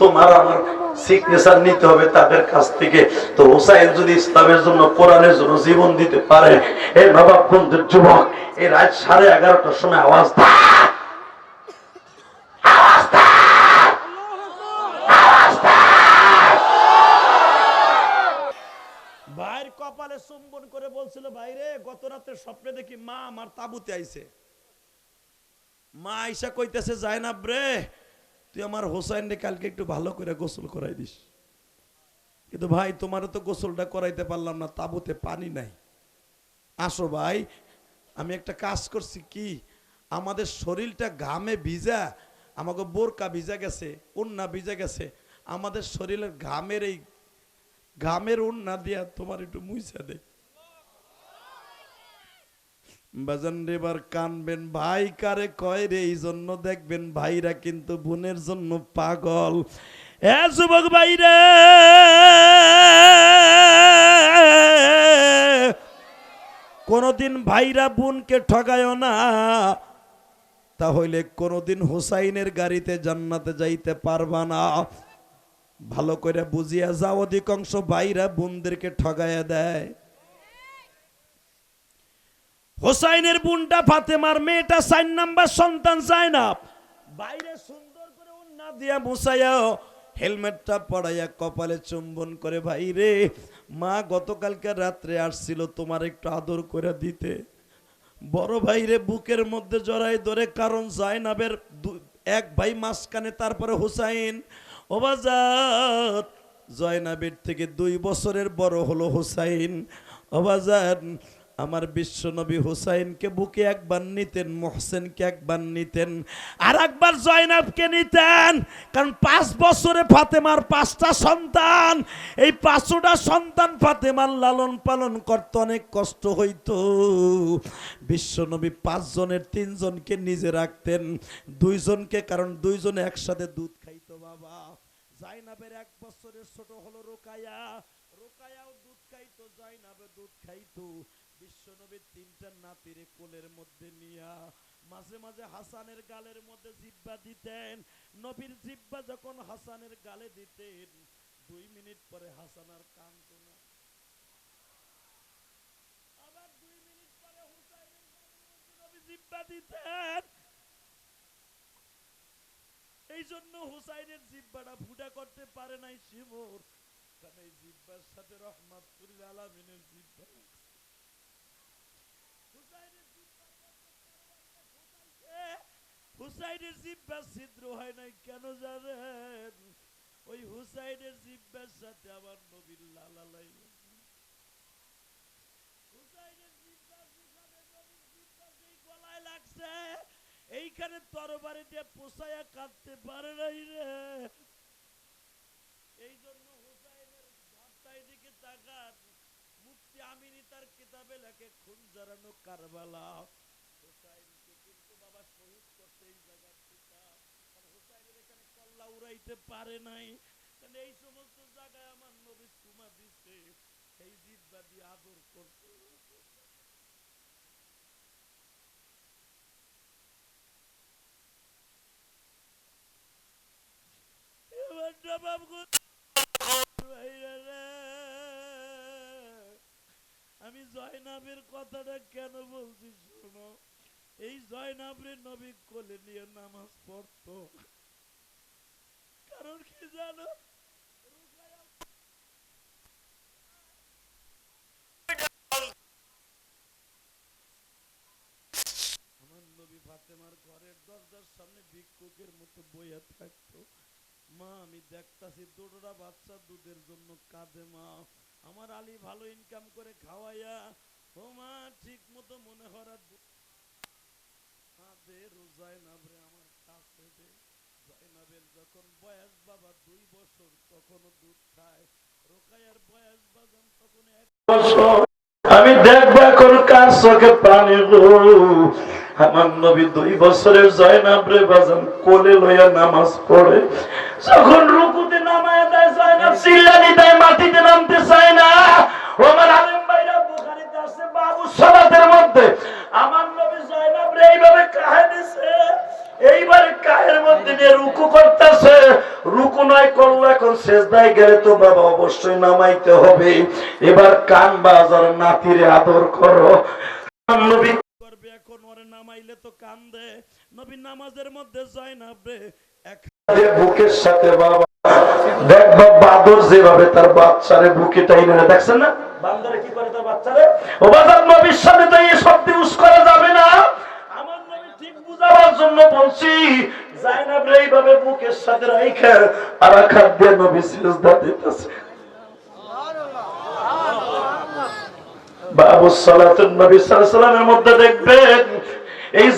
তোমার আমার সিগনেচার নিতে হবে তাদের কাছ থেকে। তো যদি ইসলামের জন্য, কোরআনের জন্য জীবন দিতে পারে, এ বাবা যুবক, এই রাত সাড়ে এগারোটার সময় আওয়াজ দাও। আওয়াজ দাও। ভাইয়ের কপালে চুম্বন করে বলছিল, ভাইরে, গত রাতে স্বপ্নে দেখি মা আমার তাবুতে আইছে। মা আইসা কইতেছে যায় না রে, তুই আমার হোসাইন রে কালকে একটু ভালো করে গোসল করাই দিস। কিন্তু ভাই, তোমারও তো গোসলটা করাইতে পারলাম না, তাবুতে পানি নাই। আসো ভাই, আমি একটা কাজ করছি কি, আমাদের শরীরটা ঘামে ভিজা, আমাকে বোরকা ভিজা গেছে উন্না ভিজা গেছে, আমাদের শরীরের ঘামের এই ঘামের উন্না দিয়া তোমার একটু মুইসা দে কানবেন, ভাই কারে কয় রে, এই জন্য দেখবেন ভাইরা কিন্তু বোনের জন্য পাগল। এ যুবক ভাইরে! কোনদিন ভাইরা বোনকে ঠগায় না। তাহলে কোনদিন হুসাইনের গাড়িতে জান্নাতে যাইতে পারবা না। ভালো করে বুঝিয়া যাও, অধিকাংশ ভাইরা বোনদেরকে ঠগাইয়া দেয়। হোসাইনের বোনটা ফাতেমার মেয়েটা চার নাম্বার সন্তান চায় না। বাইরে সুন্দর করে উন্না দিয়া মুসাইয়া হেলমেটটা পড়াইয়া কপালে চুম্বন করে ভাইরে মা গতকালকে রাত্রে আসছিল তোমার একটু আদর করে দিতে। বড় ভাইরে বুকের মধ্যে জড়াই ধরে কারণ জায়নাবের এক ভাই মাঝখানে, তারপরে হুসাইন। ওবাজাত জয়নাবের থেকে দুই বছরের বড় হলো হুসাইন। ওবাজান আমার বিশ্বনবী হুসাইনকে বুকে একবার নিতেন, মোহসেনকে একবার নিতেন, আর একবার জয়নাবকে নিতেন। কারণ পাঁচ বছরে ফাতেমার পাঁচটা সন্তান, এই পাঁচটা সন্তান ফাতেমার লালন পালন করতে অনেক কষ্ট হইতো। বিশ্বনবী পাঁচজনের তিনজনকে নিজে রাখতেন, দুইজনকে, কারণ দুইজনে একসাথে দুধ বাবা। জাইনাবের এক বছরের ছোট হলো রোকায়া। রোকায়াও দুধ খাইতো জাইনাবে দুধ খাইতো। বিশ্বনবীর তিনটা নাতিরে কোলের মধ্যে নিয়া মাঝে মাঝে হাসানের গালের মধ্যে জিব্বা দিতেন। নবীর জিব্বা যখন হাসানের গালে দিতেন, দুই মিনিট পরে হাসান আর কান্ত না। আবার দুই মিনিট পরে হুসাইনের জিব্বা দিতেন। জন্য হুসাইনের জিব্বাটা ফুটা করতে পারে নাই শিমুর। কারণ এই জিব্বার সাথে রহমাতুল আলামিনের জিব্বা হুসাইনের জিব্বা ছিদ্র হয় নাই, কেন জানেন? ওই হুসাইনের জিব্বার সাথে আমার নবীর লালা হুসাইনের জিব্বা গলায় লাগছে এইখানে তরবারি দিয়ে পোষায়া কাটতে পারে নাই রে। এই জন্য উড়াইতে পারে নাই। এই সমস্ত জায়গায় আমার নবী দিছে। এই জিব্বা দিয়ে আদর করছে এবার জবাব কর- ভাইরা রে। আমি জয়নাবের কথাটা কেন বলছি শোনো? এই জয়নাবের নবী কোলে নিয়ে নামাজ পড়তো। কারণ কি জানো? মা, আমি দেখতাছি বাচ্চা দুধের জন্য কাঁদে, মা। আমার আলী ভালো ইনকাম করে খাওয়াইয়া মা ঠিক মতো মনে রোজায় আমার দুই বাজান। আমি দেখব এখন কার চোখে পানি আমার নবী দুই বছরের বাজান কোলে লইয়া নামাজ পড়ে। যখন রুকুতে নামায় দেয়, জয়নাব চিল্লানি দেয়, মাটিতে নামতে চায় না। আমার অন্যায় করল, এখন শেষদায় গেলে তো বাবা অবশ্যই নামাইতে হবে। এবার কান বাজার নাতিরে আদর করো। নবী করবে এখন, ওরে নামাইলে তো কান্দে। নবী নামাজের মধ্যে যায় না রে। বুকের সাথে বাবা। দেখবা বাদর যেভাবে তার বাচ্চারে বুকে টাইনে দেখছেন না? বান্দরে কি করে তার বাচ্চারে? ও বাজার নবীর সামনে তো এই সব ইউজ করা যাবে না। আমার নবী ঠিক বুঝাবার জন্য বলছি জাইনাব এইভাবে সাথে আর নবী সিজদা দিতেছে। বাবু সালাতুন নবী মধ্যে দেখবেন, এই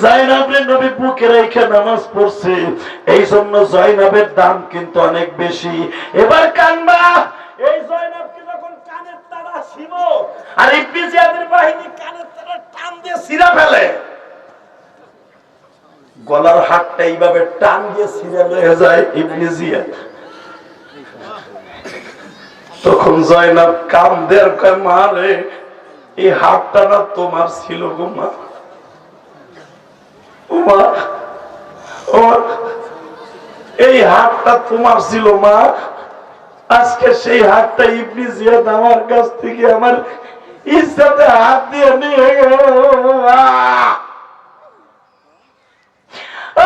নবী বুকে রেখে নামাজ পড়ছে এই জন্য জয়নাবের দাম কিন্তু অনেক বেশি। এবার কানবা, এই জয়নাবকে যখন কানের তারা ছিল, আর ইবনে জিয়াদের বাহিনী কানের তারা টান দিয়ে ছিঁড়া ফেলে। গলার হাতটা এইভাবে টান দিয়ে ছিঁড়ে লয়ে যায় ইবনে জিয়াদ। তখন জয়নাব কাম দের কয় মা এই হাতটা না তোমার ছিল গো মা। ও মা, ও মা, এই হাতটা তোমার ছিল মা। আজকে সেই হাতটা ইবনি জিয়াদ আমার কাছ থেকে আমার ইচ্ছাতে হাত দিয়ে নিয়ে গেল।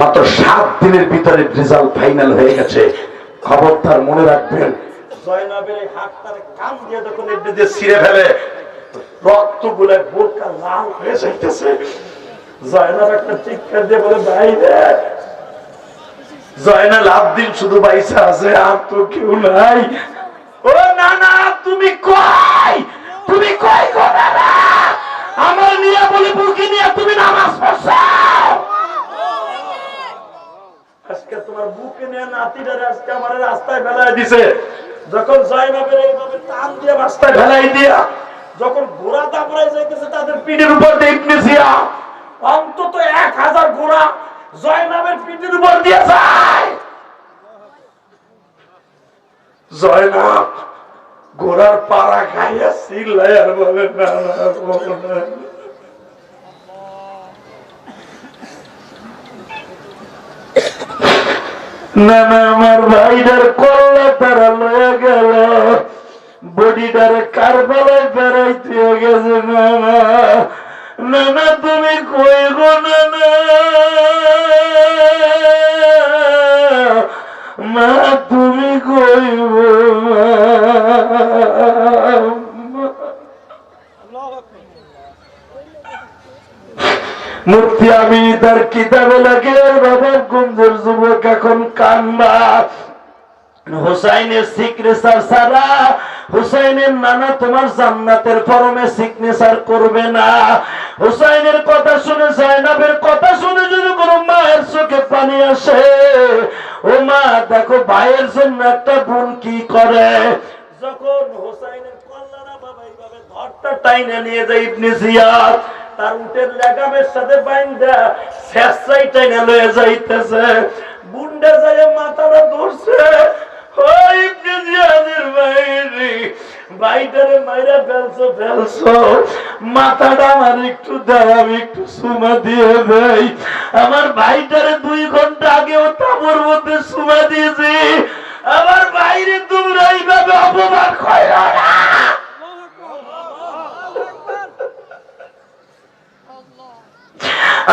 মাত্র সাত দিনের ভিতরে রেজাল্ট ফাইনাল হয়ে গেছে। খবরদার মনে রাখবেন। হাতটার কান দিয়ে যখন ছিঁড়ে ফেলে রক্ত বোরকা লাল হয়ে যাইতেছে। একটা চিৎকার দিয়ে বলে, ভাই রে শুধু বাইসা আছে, আর তো কেউ নাই। ও না না, তুমি কই? তুমি কই দাদা? আমার নিয়ে বলে বুকে নিয়ে তুমি নামাজ পড়ছো? আজকে তোমার বুকে নিয়ে নাতিটারে আজকে আমার রাস্তায় ফেলাই দিছে। যখন জয়নাবের এইভাবে টান দিয়ে রাস্তায় ফেলাই দিয়া, যখন ঘোড়া দাপড়াই যাইতেছে তাদের পিঠের উপর দিয়ে অন্তত এক হাজার ঘোড়া জয়নাবের পিঠের উপর দিয়ে যায়। জয়নাব ঘোড়ার পাড়া খাইয়া চিল্লাই আর বলে, না না, না। আমার তারা লয়ে গেল। বডিটার বেড়াইতে গেছে না না না না তুমি কই গো না না তুমি আমি তার কিতাবে লাগে বাবার গুঞ্জের যুবক এখন কান্না। ও মা, দেখো ভাইয়ের জন্য একটা বোন কি করে? যখন হুসাইনের কল্যাণা বাবা এইভাবে টাইনে নিয়ে যায় ইবনে জিয়াদ তার উটের লেগামের সাথে বাইন্দা শেষাই টাইনে লয়ে যাইতেছে। বুন্ডা যায় মাথাটা ধরছে। ওই বাইরে মাইরা ফেলছো ফেলছো। মাথাটা আমার একটু দাও একটু সুমা দিয়ে দেই। আমার ভাইটারে দুই ঘণ্টা আগেও তাবর মধ্যে সুমা দিয়েছি। আমার বাইরে তোমরা এইভাবে অপমান হয় না।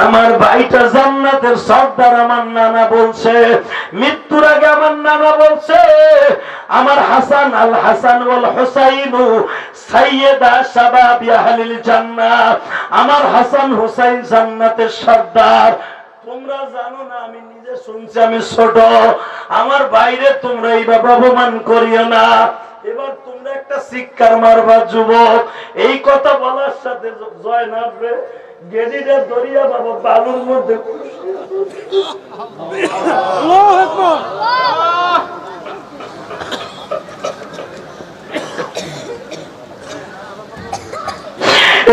আমার ভাইটা জান্নাতের সর্দার, আমার নানা বলছে, মৃত্যুর আগে আমার নানা বলছে, আমার হাসান আল হাসান ওয়াল হুসাইনু সাইয়্যিদা শাবাবি আহলিল জান্নাহ আমার হাসান হুসাইন জান্নাতের সর্দার। তোমরা জানো না, আমি নিজে শুনছি, আমি ছোট, আমার বাইরে তোমরা এইভাবে অপমান করিও না। এবার তোমরা একটা শিক্ষার মারবা যুবক। এই কথা বলার সাথে জয় নামবে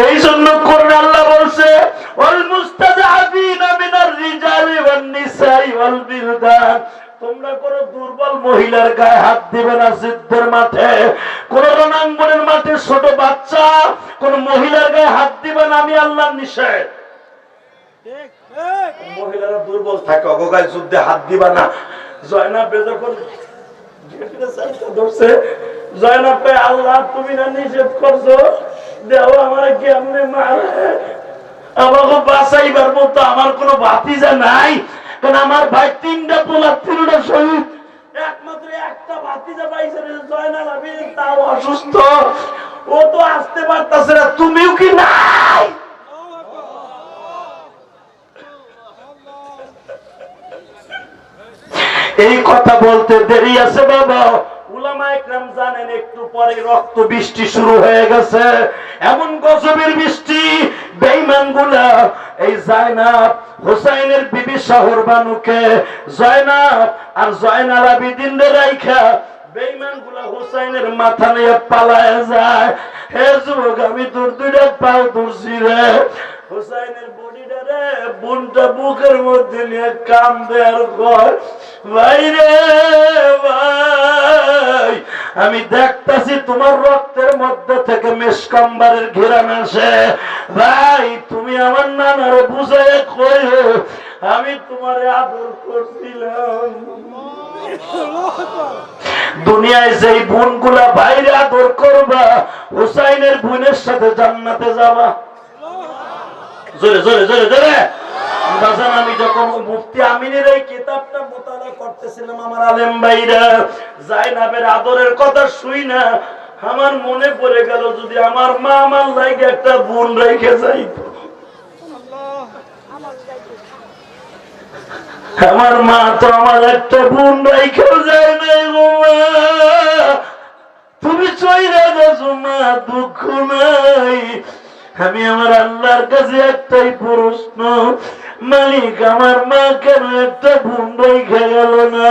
এই জন্য আল্লাহ বলছে, ওয়াল মুস্তাজাবিনা মিনার রিজালি নিসাই তোমরা কোন দুর্বল মহিলার গায়ে হাত দিবে না যুদ্ধের মাঠে। কোন রণাঙ্গনের মাঠে ছোট বাচ্চা কোন মহিলার গায়ে হাত দিবে না, আমি আল্লাহর নিষেধ। মহিলারা দুর্বল থাকে যুদ্ধে হাত দিবা না। ধরছে, জয়নাবে, আল্লাহ, তুমি না নিষেধ করছ? দেও আমার কেমনে মারে? আমাকে বাঁচাইবার মতো আমার কোনো ভাতিজা নাই? কারণ আমার ভাই তিনটা পোলা তিনটা শহীদ। অসুস্থ। ও তো আসতে না, তুমিও কি নাই? এই কথা বলতে দেরি আছে বাবা। একরাম জানেন একটু পরে রক্ত বৃষ্টি শুরু হয়ে গেছে। এমন গজবের বৃষ্টি, বেঈমানগুলা, এই জায়নাব হোসাইনের বিবি শহর বানুকে, জয়নাব আর জয়নাল আবিদিন রাইখা বেঈমানগুলা হোসাইনের মাথা নিয়ে পালায় যায়। হে যুবক, আমি তোর দুইটা পাও ধরছি রে হোসাইনের রে বোনটা বুকের মধ্যে নিয়ে কাম দেয়ার কর ভাই রে, ভাই, আমি দেখতাছি তোমার রক্তের মধ্যে থেকে মেসকাম্বারের ঘেরান আসে। ভাই, তুমি আমার নানারে বুঝাই কই আমি তোমারে আদর করছিলাম। দুনিয়ায় যেই বোনগুলা বাইরে আদর করবা, হুসাইনের বোনের সাথে জান্নাতে যাবা। আমি যখন মুফতি আমিনের এই কিতাবটা মোতালা করতেছিলাম আমার আলেম ভাইরা, জাইনাবের আদরের কথা শুই না, আমার মনে পড়ে গেল যদি আমার মা আমার লাইগে একটা বোন রেখে যাইতো। আমার মা তো আমার একটা বোন রেখেও যায় নাই তুমি চইরা গেছো মা, দুঃখ নাই। আমি আমার আল্লাহর কাছে একটাই প্রশ্ন, মালিক আমার মা কেন একটা বোন রেখে গেল না?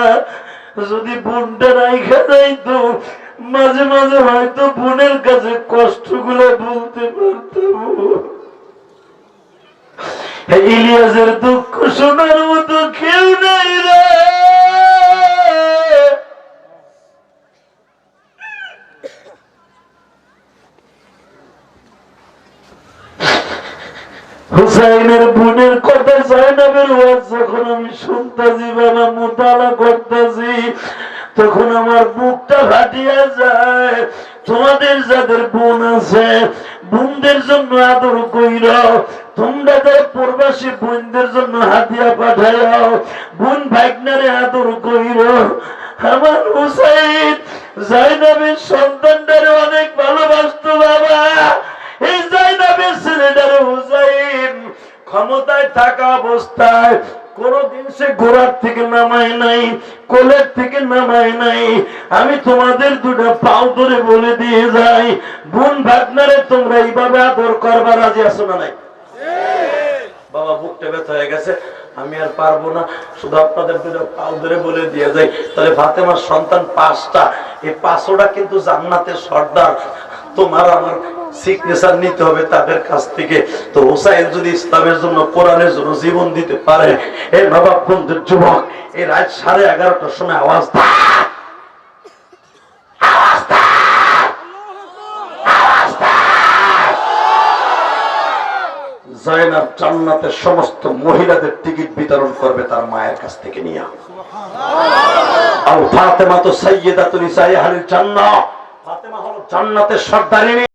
যদি বোনটা রেখে যাইতো মাঝে মাঝে হয়তো বোনের কাছে কষ্টগুলো বলতে পারতাম। ইলিয়াসের দুঃখ শোনার মতো কেউ নাই রে। হুসাইনের বোনের কথা জাইনাবের ওয়াজ যখন আমি শুনতেছি বাবা মোতালা করতেছি, তখন আমার বুকটা ফাটিয়া যায়। তোমাদের যাদের বোন আছে, বোনদের জন্য আদর কইর তোমরা যারা প্রবাসী বোনদের জন্য হাতিয়া পাঠাও বোন ভাগনারে আদর কইর আমার হুসাইন জাইনাবের সন্তানটারে অনেক ভালোবাসতো বাবা। ক্ষমতায় থাকা অবস্থায় কোনদিন সে ঘোড়ার থেকে নামায় নাই, কোলের থেকে নামায় নাই। আমি তোমাদের দুটো পাও ধরে বলে দিয়ে যাই, বোন ভাগনারে তোমরা এইভাবে আদর করবার রাজি আছো না নাই? বাবা, বুকটা ব্যথা হয়ে গেছে, আমি আর পারব না, শুধু আপনাদের দুটো পাও ধরে বলে দিয়ে যাই। তাহলে ফাতেমার সন্তান পাঁচটা, এই পাঁচটা কিন্তু জান্নাতের সর্দার। তোমার আমার সিগনেচার নিতে হবে তাদের কাছ থেকে। তো হোসাইন যদি ইসলামের জন্য, কোরআনের জন্য জীবন দিতে পারে, এ বাবা বন্ধুর যুবক এই রাত সাড়ে এগারোটার সময় আওয়াজ জয়নাব সমস্ত মহিলাদের টিকিট বিতরণ করবে তার মায়ের কাছ থেকে নিয়ে। আর ফাতেমা তো সাইয়েদাতুল ইসাইহালিল জান্নাহ। জান্নাতের সর্দারিনী।